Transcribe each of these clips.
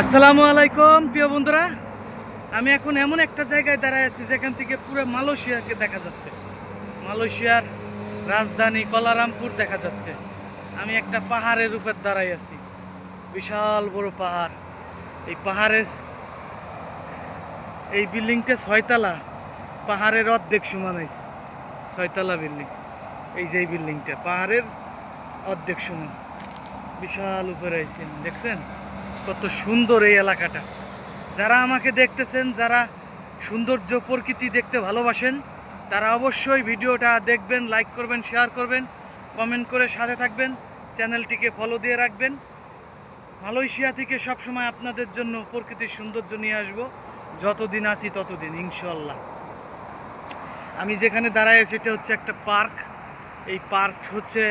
আসসালামু আলাইকুম, প্রিয় বন্ধুরা। আমি এখন এমন একটা জায়গায় দাঁড়ায় আছি যেখান থেকে পুরো মালয়েশিয়াকে দেখা যাচ্ছে। মালয়েশিয়ার রাজধানী কলারামপুর দেখা যাচ্ছে। আমি একটা পাহাড়ের উপর দাঁড়াই আছি। বিশাল বড় পাহাড়। এই পাহাড়ের এই বিল্ডিংটা ছয়তলা। পাহাড়ের অর্ধেক সমান হয়েছে। ছয়তলা বিল্ডিং। এই যে বিল্ডিংটা, পাহাড়ের অর্ধেক সমান। বিশাল উপরে আইছেন দেখছেন? কত সুন্দর এই এলাকাটা। যারা আমাকে দেখতেছেন, যারা সৌন্দর্য, প্রকৃতি দেখতে ভালোবাসেন, তারা অবশ্যই ভিডিওটা দেখবেন, লাইক করবেন, শেয়ার করবেন, কমেন্ট করে সাথে থাকবেন, চ্যানেলটিকে ফলো দিয়ে রাখবেন। মালয়েশিয়া থেকে সবসময় আপনাদের জন্য প্রকৃতির সৌন্দর্য নিয়ে আসব। যতদিন আছি ততদিন ইনশাল্লাহ আমি যেখানে দাঁড়ায় সেটা হচ্ছে একটা পার্ক। এই পার্ক হচ্ছে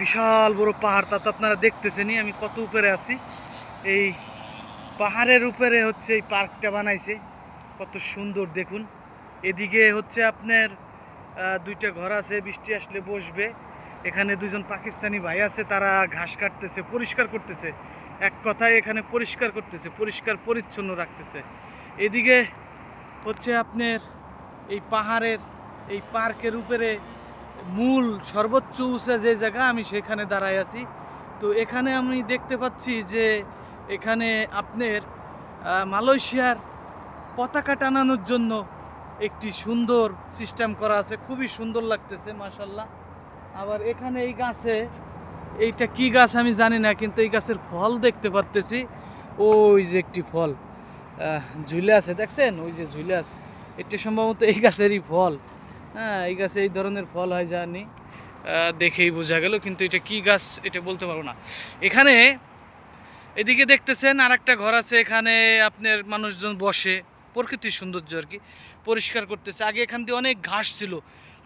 বিশাল বড় পাহাড়, তা তো আপনারা দেখতেছেনই, আমি কত উপরে আছি। এই পাহাড়ের উপরে হচ্ছে এই পার্কটা বানাইছে। কত সুন্দর, দেখুন। এদিকে হচ্ছে আপনার দুইটা ঘর আছে, বৃষ্টি আসলে বসবে। এখানে দুজন পাকিস্তানি ভাই আছে, তারা ঘাস কাটতেছে, পরিষ্কার করতেছে। এক কথায় এখানে পরিষ্কার করতেছে, পরিষ্কার পরিচ্ছন্ন রাখতেছে। এদিকে হচ্ছে আপনার এই পাহাড়ের, এই পার্কের উপরে মূল সর্বোচ্চ উঁচা যে জায়গা, আমি সেখানে দাঁড়ায় আছি। তো এখানে আমি দেখতে পাচ্ছি যে এখানে আপনার মালয়েশিয়ার পতাকা টানানোর জন্য একটি সুন্দর সিস্টেম করা আছে। খুবই সুন্দর লাগতেছে মাশাল্লাহ আবার এখানে এই গাছে, এইটা কি গাছ আমি জানি না, কিন্তু এই গাছের ফল দেখতে পারতেছি। ওই যে একটি ফল ঝুলে আছে, দেখছেন? ওই যে ঝুলে আছে। এটি সম্ভবত এই গাছেরই ফল। হ্যাঁ এই গাছে এই ধরনের ফল হয়, জানি। দেখেই বোঝা গেল, কিন্তু এটা কি গাছ, এটা বলতে পারব না। এখানে এদিকে দেখতেছেন আর একটা ঘর আছে, এখানে আপনার মানুষজন বসে। প্রকৃতির সৌন্দর্য আর কি, পরিষ্কার করতেছে। আগে এখান দিয়ে অনেক ঘাস ছিল।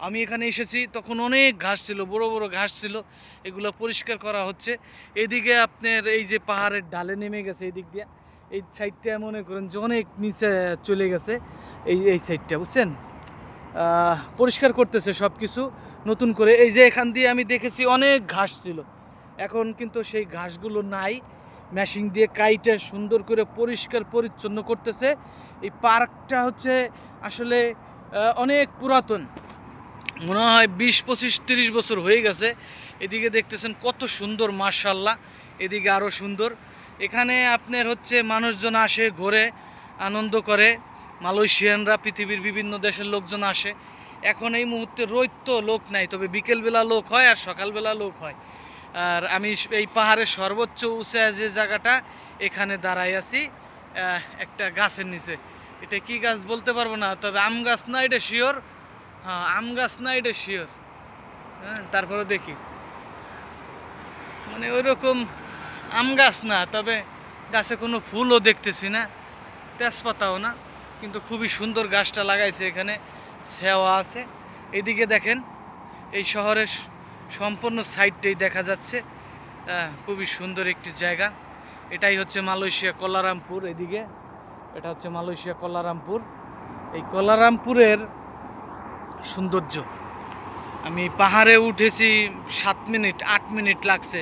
আমি এখানে এসেছি, তখন অনেক ঘাস ছিল, বড় বড় ঘাস ছিল। এগুলো পরিষ্কার করা হচ্ছে। এদিকে আপনার এই যে পাহাড়ের ডালে নেমে গেছে এই দিক দিয়ে। এই সাইডটা মনে করেন যে অনেক নিচে চলে গেছে। এই এই সাইডটা, বুঝছেন? পরিষ্কার করতেছে সব কিছু নতুন করে। এই যে এখান দিয়ে আমি দেখেছি অনেক ঘাস ছিল। এখন কিন্তু সেই ঘাসগুলো নাই। মেশিন দিয়ে কাইটে সুন্দর করে পরিষ্কার পরিচ্ছন্ন করতেছে। এই পার্কটা হচ্ছে আসলে অনেক পুরাতন। মনে হয় বিশ, পঁচিশ, তিরিশ বছর হয়ে গেছে। এদিকে দেখতেছেন কত সুন্দর মার্শাল্লাহ এদিকে আরও সুন্দর। এখানে আপনার হচ্ছে মানুষজন আসে, ঘোরে, আনন্দ করে। মালয়েশিয়ানরা, পৃথিবীর বিভিন্ন দেশের লোকজন আসে। এখন এই মুহূর্তে রোদ তো লোক নাই, তবে বিকেলবেলা লোক হয় আর সকালবেলা লোক হয়। আর আমি এই পাহাড়ের সর্বোচ্চ উঁচা যে জায়গাটা, এখানে দাঁড়াই আছি। একটা গাছের নিচে। এটা কি গাছ বলতে পারব না, তবে আম গাছ না, এটা শিওর। হ্যাঁ আম গাছ না, এটা শিওর। হ্যাঁ তারপরে দেখি। মানে ওই রকম আম গাছ না, তবে গাছে কোনো ফুলও দেখতেছি না, তেজপাতাও না, কিন্তু খুবই সুন্দর গাছটা লাগাইছে এখানে, ছেওয়া আছে। এদিকে দেখেন, এই শহরের সম্পূর্ণ সাইডটাই দেখা যাচ্ছে। খুবই সুন্দর একটি জায়গা। এটাই হচ্ছে মালয়েশিয়া কলারামপুর এদিকে। এটা হচ্ছে মালয়েশিয়া কলারামপুর। এই কলারামপুরের সৌন্দর্য। আমি পাহাড়ে উঠেছি সাত মিনিট, আট মিনিট লাগছে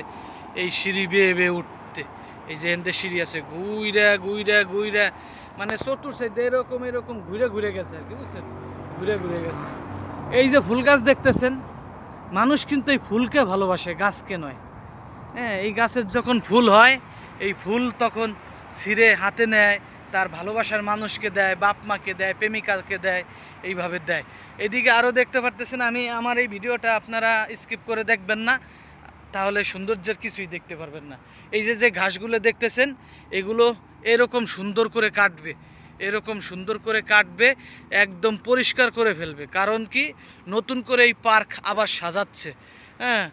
এই সিঁড়ি বেয়ে বেয়ে উঠতে। এই যে এনতে সিঁড়ি আছে গুইরা গুইরা গুইরা মানে চতুর সাইড এরকম এরকম ঘুরে ঘুরে গেছে আর কি, বুঝছেন? ঘুরে ঘুরে গেছে। এই যে ফুল গাছ দেখতেছেন মানুষ কিন্তু এই ফুলকে ভালোবাসে, গাছকে নয়। হ্যাঁ এই গাছের যখন ফুল হয়, এই ফুল তখন ছিঁড়ে হাতে নেয়, তার ভালোবাসার মানুষকে দেয়, বাপ মাকে দেয়, প্রেমিকাকে দেয়, এইভাবে দেয়। এদিকে আরও দেখতে পারতেছেন, আমি আমার এই ভিডিওটা আপনারা স্কিপ করে দেখবেন না, তাহলে সৌন্দর্যের কিছুই দেখতে পারবেন না। এই যে যে ঘাসগুলো দেখতেছেন, এগুলো এরকম সুন্দর করে কাটবে। এরকম সুন্দর করে কাটবে, একদম পরিষ্কার করে ফেলবে। কারণ কি? নতুন করে এই পার্ক আবার সাজাচ্ছে। হ্যাঁ?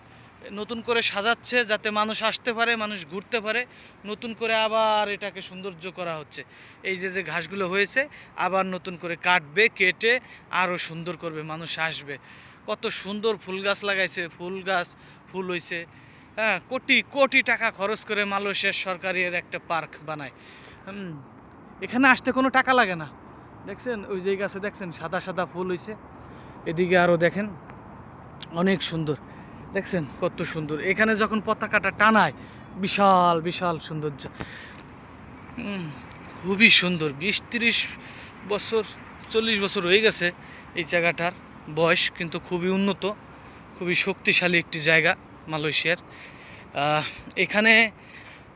নতুন করে সাজাচ্ছে যাতে মানুষ আসতে পারে, মানুষ ঘুরতে পারে। নতুন করে আবার এটাকে সৌন্দর্য করা হচ্ছে। এই যে যে ঘাসগুলো হয়েছে, আবার নতুন করে কাটবে, কেটে আরও সুন্দর করবে, মানুষ আসবে। কত সুন্দর ফুল গাছ লাগাইছে, ফুল গাছ, ফুল হয়েছে হ্যাঁ? কোটি কোটি টাকা খরচ করে মালয়েশিয়ার সরকারের একটা পার্ক বানায়। এখানে আসতে কোনো টাকা লাগে না। দেখছেন? ওই যে গাছে দেখছেন? সাদা সাদা ফুল হয়েছে এদিকে আরও দেখেন? অনেক সুন্দর। দেখছেন? কত সুন্দর। এখানে যখন পতাকাটা টানায়, বিশাল বিশাল সৌন্দর্য। খুবই সুন্দর। বিশ তিরিশ বছর, চল্লিশ বছর হয়ে গেছে এই জায়গাটার বয়স, কিন্তু খুবই উন্নত, খুবই শক্তিশালী একটি জায়গা মালয়েশিয়ার। এখানে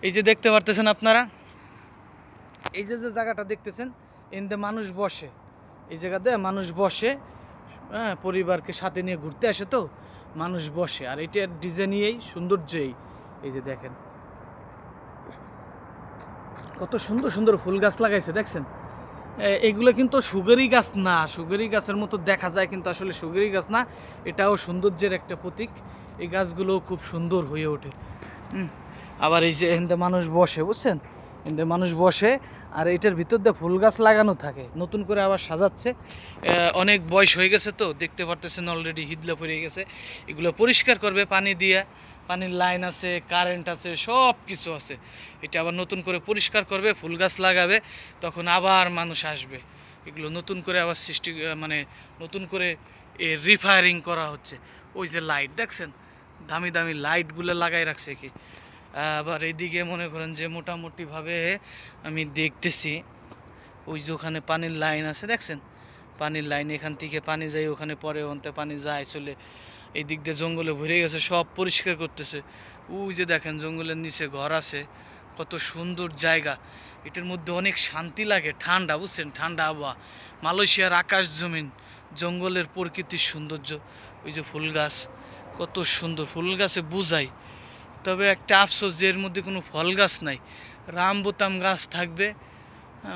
এই যে দেখতে পারতেছেন আপনারা এই যে যে জায়গাটা দেখতেছেন এনতে মানুষ বসে। এই জায়গাতে মানুষ বসে হ্যাঁ পরিবারকে সাথে নিয়ে ঘুরতে আসে তো, মানুষ বসে। আর এটার ডিজাইনই সৌন্দর্যই এই। যে দেখেন। কত সুন্দর সুন্দর ফুল গাছ লাগাইছে, দেখছেন? এগুলো কিন্তু সুগারি গাছ না। সুগারি গাছের মতো দেখা যায়, কিন্তু আসলে সুগারি গাছ না। এটাও সৌন্দর্যের একটা প্রতীক। এই গাছগুলোও খুব সুন্দর হয়ে ওঠে। আবার এই যে মানুষ বসে, বুঝছেন? এখানে মানুষ বসে, আর এটার ভিতর দিয়ে ফুল গাছ লাগানো থাকে। নতুন করে আবার সাজাচ্ছে। অনেক বয়স হয়ে গেছে তো, দেখতে পারতেছেন অলরেডি হিদলা পড়ে গেছে। এগুলো পরিষ্কার করবে পানি দিয়ে। পানির লাইন আছে কারেন্ট আছে, সব কিছু আছে। এটা আবার নতুন করে পরিষ্কার করবে, ফুল গাছ লাগাবে, তখন আবার মানুষ আসবে। এগুলো নতুন করে আবার সৃষ্টি মানে নতুন করে এ রিফায়ারিং করা হচ্ছে। ওই যে লাইট দেখছেন? দামি দামি লাইটগুলো লাগাই রাখছে কি? আবার এইদিকে মনে করেন যে মোটামুটিভাবে আমি দেখতেছি, ওই যে ওখানে পানির লাইন আছে, দেখছেন? পানির লাইন, এখান থেকে পানি যায়, ওখানে পরে ওখানে পানি যায়, চলে এই দিক দিয়ে জঙ্গলে ভরে গেছে, সব পরিষ্কার করতেছে। ওই যে দেখেন, জঙ্গলের নিচে ঘর আছে, কত সুন্দর জায়গা। এটার মধ্যে অনেক শান্তি লাগে, ঠান্ডা, বুঝছেন? ঠান্ডা আবহাওয়া। মালয়েশিয়ার আকাশ জমিন, জঙ্গলের প্রকৃতির সৌন্দর্য। ওই যে ফুল গাছ, কত সুন্দর ফুল গাছে বুঝাই। তবে একটা আফসোস যে এর মধ্যে কোনো ফল গাছ নাই। রামবোতাম গাছ থাকবে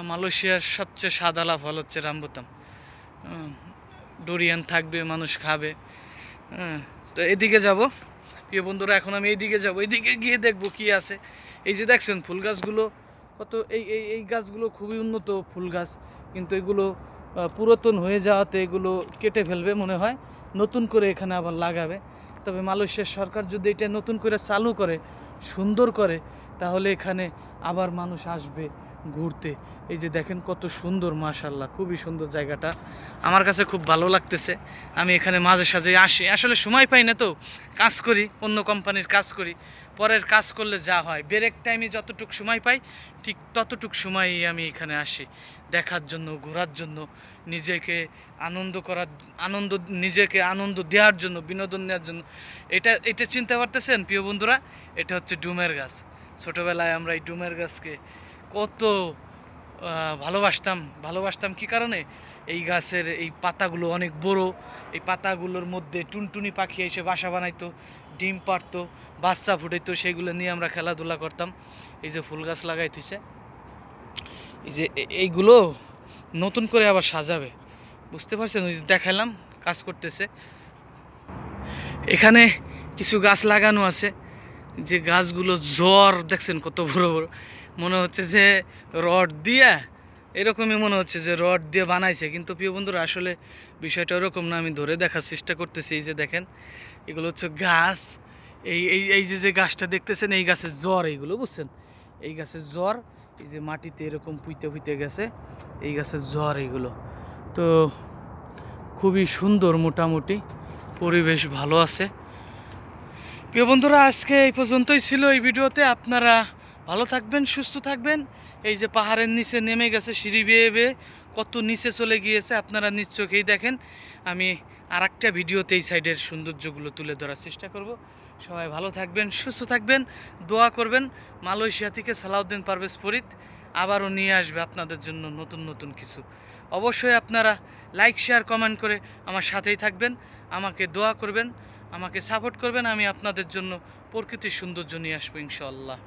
মালয়েশিয়ার সবচেয়ে সাদালা ফল হচ্ছে রামবোতাম। ডোরিয়ান থাকবে, মানুষ খাবে। তো এদিকে যাব। প্রিয় বন্ধুরা, এখন আমি এইদিকে যাব। এইদিকে গিয়ে দেখব কি আছে। এই যে দেখছেন, ফুল গাছগুলো কত, এই এই এই গাছগুলো খুবই উন্নত ফুল গাছ। কিন্তু এগুলো পুরাতন হয়ে যাওয়াতে এগুলো কেটে ফেলবে মনে হয়। নতুন করে এখানে আবার লাগাবে। তবে মালয়েশিয়ার সরকার যদি এটা নতুন করে চালু করে, সুন্দর করে, তাহলে এখানে আবার মানুষ আসবে। ঘুরতে। এই যে দেখেন কত সুন্দর মাশাল্লাহ খুবই সুন্দর জায়গাটা। আমার কাছে খুব ভালো লাগতেছে। আমি এখানে মাঝে সাঝে আসি। আসলে সময় পাই না তো। কাজ করি, অন্য কোম্পানির কাজ করি। পরের কাজ করলে যা হয়। ব্রেক টাইমে যতটুক সময় পাই, ঠিক ততটুক সময়ই আমি এখানে আসি। দেখার জন্য, ঘোরার জন্য, নিজেকে আনন্দ করার, আনন্দ, নিজেকে আনন্দ দেওয়ার জন্য, বিনোদন নেওয়ার জন্য। এটা এটা চিনতে পারতেছেন, প্রিয় বন্ধুরা? এটা হচ্ছে ডুমের গাছ। ছোটোবেলায় আমরা এই ডুমের গাছকে কত ভালোবাসতাম। ভালোবাসতাম কি কারণে? এই গাছের এই পাতাগুলো অনেক বড়। এই পাতাগুলোর মধ্যে টুনটুনি পাখি এসে বাসা বানাইতো, ডিম পারতো বাচ্চা ফুটাইতো, সেগুলো নিয়ে আমরা খেলাধুলা করতাম। এই যে ফুল গাছ লাগাই থুইছে। এই যে এইগুলো নতুন করে আবার সাজাবে। বুঝতে পারছেন? ওই যে দেখালাম কাজ করতেছে। এখানে কিছু গাছ লাগানো আছে। যে গাছগুলো জ্বর, দেখছেন কত বড় বড়? মনে হচ্ছে যে রড দিয়া, এরকমই মনে হচ্ছে যে রড দিয়ে বানাইছে। কিন্তু প্রিয় বন্ধুরা, আসলে বিষয়টা ওরকম না, আমি ধরে দেখার চেষ্টা করতেছি। এই যে দেখেন, এগুলো হচ্ছে গাছ। এই এই এই যে যে গাছটা দেখতেছেন, এই গাছের জ্বর এইগুলো, বুঝছেন? এই গাছের জ্বর, এই যে মাটিতে এরকম পুইতে পুইতে গেছে, এই গাছের জ্বর এইগুলো। তো খুবই সুন্দর মোটামুটি পরিবেশ ভালো আছে। প্রিয় বন্ধুরা, আজকে এই পর্যন্তই ছিল এই ভিডিওতে। আপনারা ভালো থাকবেন, সুস্থ থাকবেন। এই যে পাহাড়ের নিচে নেমে গেছে, সিঁড়ি বেয়ে বেয়ে, কত নিচে চলে গিয়েছে, আপনারা নিজ চোখেই দেখেন। আমি আর একটা ভিডিওতে এই সাইডের সৌন্দর্যগুলো তুলে ধরার চেষ্টা করব। সবাই ভালো থাকবেন, সুস্থ থাকবেন, দোয়া করবেন। মালয়েশিয়া থেকে সালাউদ্দিন পারভেজ ফরিদ আবারও নিয়ে আসবে আপনাদের জন্য নতুন নতুন কিছু। অবশ্যই আপনারা লাইক, শেয়ার, কমেন্ট করে আমার সাথেই থাকবেন। আমাকে দোয়া করবেন, আমাকে সাপোর্ট করবেন। আমি আপনাদের জন্য প্রকৃতির সৌন্দর্য নিয়ে আসব ইনশাল্লাহ